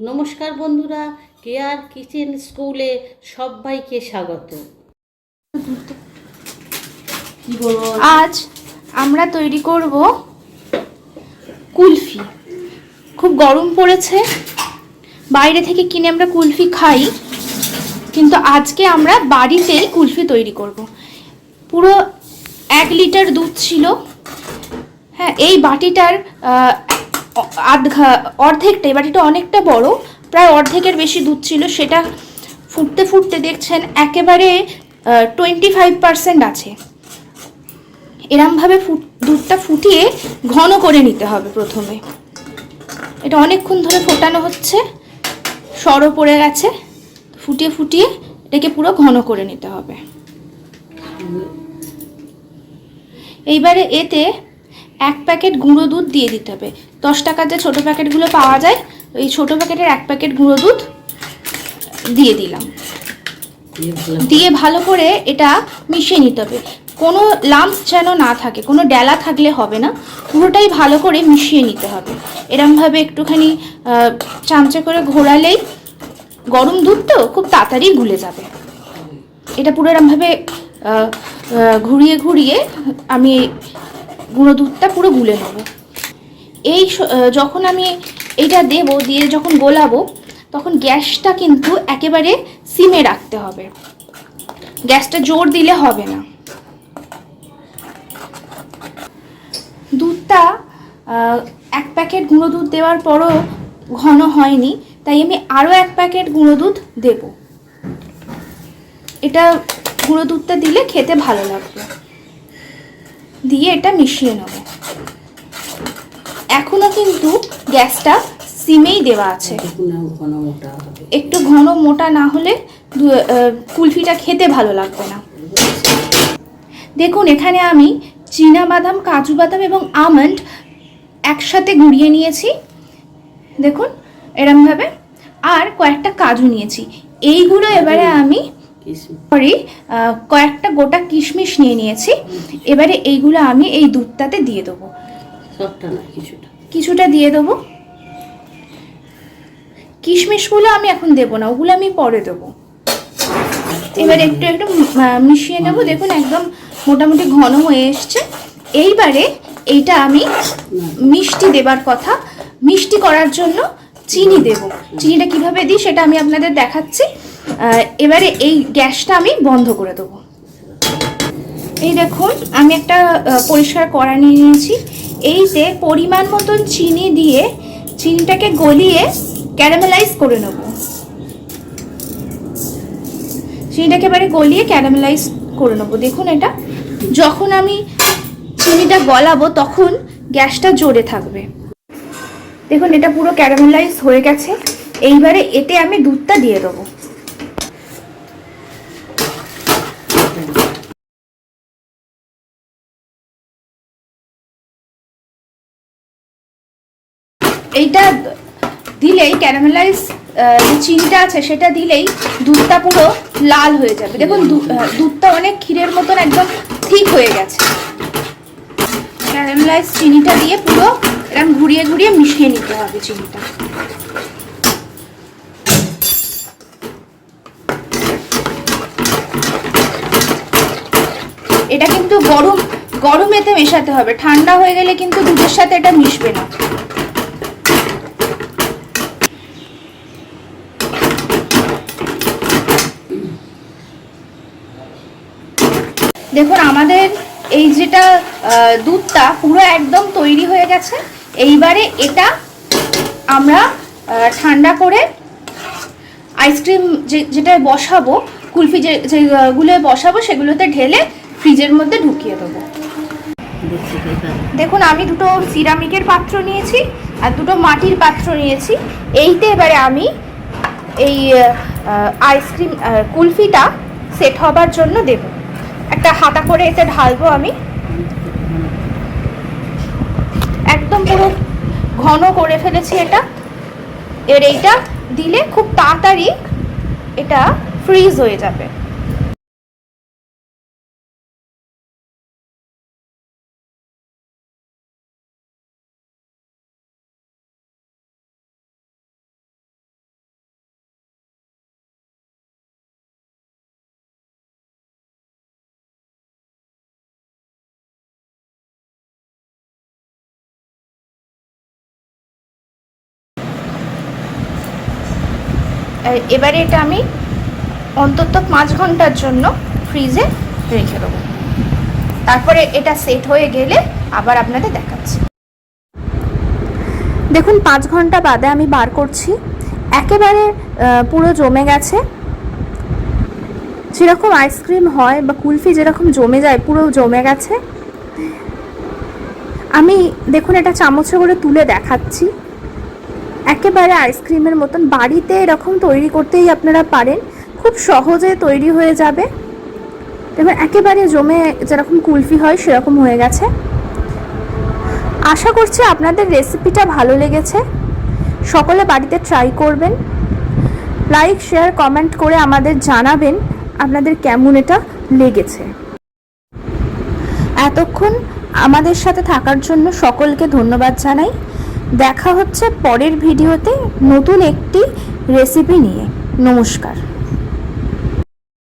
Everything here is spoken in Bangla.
নমস্কার বন্ধুরা কেয়ার কিচেন স্কুলে সবাইকে স্বাগত। আজ আমরা তৈরি করব কুলফি। খুব গরম পড়েছে বাইরে থেকে কিনে আমরা কুলফি খাই কিন্তু আজকে আমরা বাড়িতেই কুলফি তৈরি করব। পুরো এক লিটার দুধ ছিল হ্যাঁ এই বাটিটার আধ ঘা- অর্ধেকটা এই বাটিটা অনেকটা বড়, প্রায় অর্ধেকের বেশি দুধ ছিল, সেটা ফুটতে ফুটতে দেখছেন একেবারে টোয়েন্টি ফাইভ পার্সেন্ট আছে। এরমভাবে ফুট, দুধটা ফুটিয়ে ঘন করে নিতে হবে প্রথমে। এটা অনেকক্ষণ ধরে ফোটানো হচ্ছে, সরও পড়ে গেছে, ফুটিয়ে ফুটিয়ে এটাকে পুরো ঘন করে নিতে হবে। এইবারে এতে এক প্যাকেট গুঁড়ো দুধ দিয়ে দিতে হবে। দশ টাকার যে ছোটো প্যাকেটগুলো পাওয়া যায় ওই ছোটো প্যাকেটের এক প্যাকেট গুঁড়ো দুধ দিয়ে দিলাম। দিয়ে ভালো করে এটা মিশিয়ে নিতে হবে। কোনো লাম্পস যেন না থাকে কোনো ডেলা থাকলে হবে না পুরোটাই ভালো করে মিশিয়ে নিতে হবে। এরমভাবে একটুখানি চামচে করে ঘোরালেই গরম দুধ তো খুব তাড়াতাড়ি গুলে যাবে। এটা পুরো এরমভাবে ঘুরিয়ে ঘুরিয়ে আমি গুঁড়ো দুধটা পুরো গুলে নেব। এই যখন আমি এটা দেব, দিয়ে যখন গোলাবো, তখন গ্যাসটা কিন্তু একেবারে সিমে রাখতে হবে। গ্যাসটা জোর দিলে হবে না। দুধটা এক প্যাকেট গুঁড়ো দুধ দেওয়ার পরও ঘন হয়নি, তাই আমি আরও এক প্যাকেট গুঁড়ো দুধ দেব। এটা গুঁড়ো দুধটা দিলে খেতে ভালো লাগবে। দিয়ে এটা মিশিয়ে নেব। এখনও কিন্তু গ্যাসটা সিমেই দেওয়া আছে। একটু ঘন মোটা না হলে কুলফিটা খেতে ভালো লাগবে না। দেখুন এখানে আমি চীনা বাদাম কাজু বাদাম এবং আমন্ড একসাথে গুঁড়িয়ে নিয়েছি। দেখুন এরমভাবে। আর কয়েকটা কাজু নিয়েছি। এইগুলো এবারে আমি পরে আহ, কয়েকটা গোটা কিশমিশ নিয়ে নিয়েছি। এবারে এইগুলো আমি এই দুধটাতে দিয়ে দেবো। সবটা না কিছুটা। কিছুটা দিয়ে দেবো। কিশমিশগুলো আমি এখন দেবো না ওগুলো আমি পরে দেবো। এবার একটু একটু মিশিয়ে নেব। দেখুন একদম মোটামুটি ঘন হয়ে এসছে। এইবারে এইটা আমি মিষ্টি দেবার কথা। মিষ্টি করার জন্য চিনি দেব। চিনিটা কীভাবে দিই সেটা আমি আপনাদের দেখাচ্ছি। এবারে এই গ্যাসটা আমি বন্ধ করে দেবো। এই দেখুন, আমি একটা পরিষ্কার করা নিয়ে নিয়েছি। এইতে পরিমাণ মতন চিনি দিয়ে চিনিটাকে গলিয়ে ক্যারামেলাইজ করে নেব। চিনিটাকে এবারে গলিয়ে ক্যারামেলাইজ করে নেব। দেখুন এটা, যখন আমি চিনিটা গলাবো তখন গ্যাসটা জোরে থাকবে। দেখুন, এটা পুরো ক্যারামেলাইজ হয়ে গেছে। এইবারে এতে আমি দুধটা দিয়ে দেবো। এইটা দিলেই ক্যারামেলাইজ যে চিনিটা আছে সেটা দিলেই দুধটা পুরো লাল হয়ে যাবে। দেখুন দুধটা অনেক ক্ষীরের মতন একদম ঠিক হয়ে গেছে। ক্যারামেলাইজ চিনিটা দিয়ে পুরো এরকম ঘুরিয়ে ঘুরিয়ে মিশিয়ে নিতে হবে চিনিটা। এটা কিন্তু গরম, গরমেতে মেশাতে হবে। ঠান্ডা হয়ে গেলে কিন্তু দুধের সাথে এটা মিশবে না। দেখুন, আমাদের এই যেটা দুধটা পুরো একদম তৈরি হয়ে গেছে। এইবারে এটা আমরা ঠান্ডা করে আইসক্রিম যে বসাবো, কুলফি যে যেগুলো বসাবো, সেগুলোতে ঢেলে ফ্রিজের মধ্যে ঢুকিয়ে দেবো। দেখুন, আমি দুটো সিরামিকের পাত্র নিয়েছি আর দুটো মাটির পাত্র নিয়েছি। এইতে এবারে আমি এই আইসক্রিম কুলফিটা সেট হবার জন্য দেব। একটা হাতা করে এতে ঢালবো আমি। একদম পুরো ঘন করে ফেলেছি এটা। এর এইটা দিলে খুব তাড়াতাড়ি এটা ফ্রিজ হয়ে যাবে। এবারে এটা আমি অন্তত পাঁচ ঘণ্টার জন্য ফ্রিজে রেখে দেবো। তারপরে এটা সেট হয়ে গেলে আবার আপনাদের দেখাচ্ছি। দেখুন, পাঁচ ঘণ্টা বাদে আমি বার করছি। একেবারে পুরো জমে গেছে। যেরকম আইসক্রিম হয় বা কুলফি যেরকম জমে যায়, পুরো জমে গেছে। আমি, দেখুন, এটা চামচে করে তুলে দেখাচ্ছি। একেবারে আইসক্রিমের মতন বাড়িতে এরকম তৈরি করতেই আপনারা পারেন। খুব সহজে তৈরি হয়ে যাবে। এবার একেবারে জমে যেরকম কুলফি হয় সেরকম হয়ে গেছে। আশা করছি আপনাদের রেসিপিটা ভালো লেগেছে। সকলে বাড়িতে ট্রাই করবেন। লাইক শেয়ার কমেন্ট করে আমাদের জানাবেন আপনাদের কেমন এটা লেগেছে। এতক্ষণ আমাদের সাথে থাকার জন্য সকলকে ধন্যবাদ জানাই। দেখা হচ্ছে পরের ভিডিওতে নতুন একটি রেসিপি নিয়ে। নমস্কার।